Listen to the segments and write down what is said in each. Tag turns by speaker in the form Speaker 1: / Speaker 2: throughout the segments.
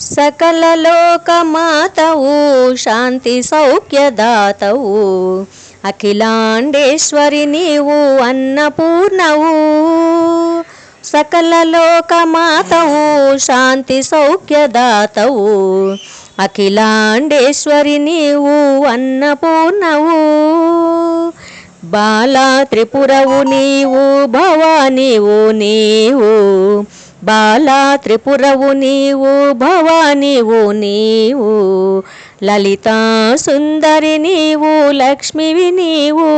Speaker 1: సకల లోకమాతవు శాంతి సౌఖ్యదాతవు. అఖిలాండేశ్వరి నీవు అన్నపూర్ణవు. సకల లోకమాతవు శాంతి బాలా త్రిపురవు నీవు భవానీవు నీవు. బాలా త్రిపురవు నీవు భవానీవు నీవు. లలితా సుందరి నీవు లక్ష్మివి నీవు.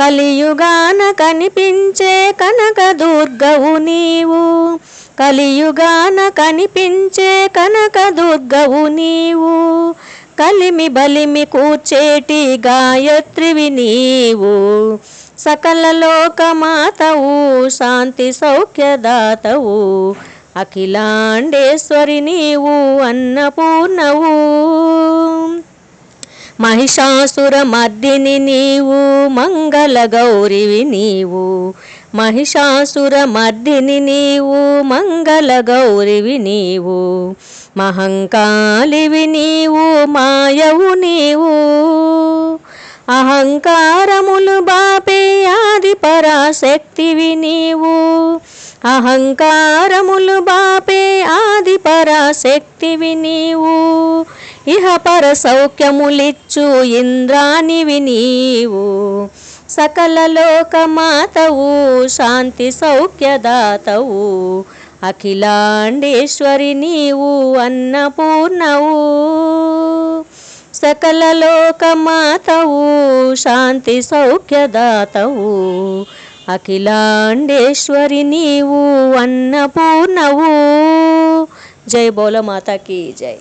Speaker 1: కలియుగాన కనిపించే కనక దుర్గవు నీవు. కలియుగాన కనిపించే కనక దుర్గవు నీవు. కలిమి బలిమి కూర్చేటి గాయత్రివి నీవు సకల లోకమాతవు శాంతి సౌఖ్యదాతవు. అఖిలాండేశ్వరి నీవు అన్నపూర్ణవు. మహిషాసుర మర్దిని నీవు మంగళ గౌరివి నీవు. మహిషాసుర మర్దిని నీవు మంగళ గౌరివి నీవు. మహంకాలివి నీవు మాయవు నీవు. అహంకారములు బాపే ఆది పరాశక్తివి నీవు. అహంకారములు బాపే ఆది పరాశక్తివి నీవు. ఇహ పర సౌఖ్యములిచ్చు ఇంద్రానివి నీవు. సకల లోకమాతవు శాంతి సౌఖ్యదాతవు. అఖిలాండేశ్వరి నీవు అన్నపూర్ణవు. సకల లోకమాతవు శాంతి సౌఖ్యదాతవు. అఖిలాండేశ్వరి నీవు అన్నపూర్ణవు. జై బోల మాతాకి జై.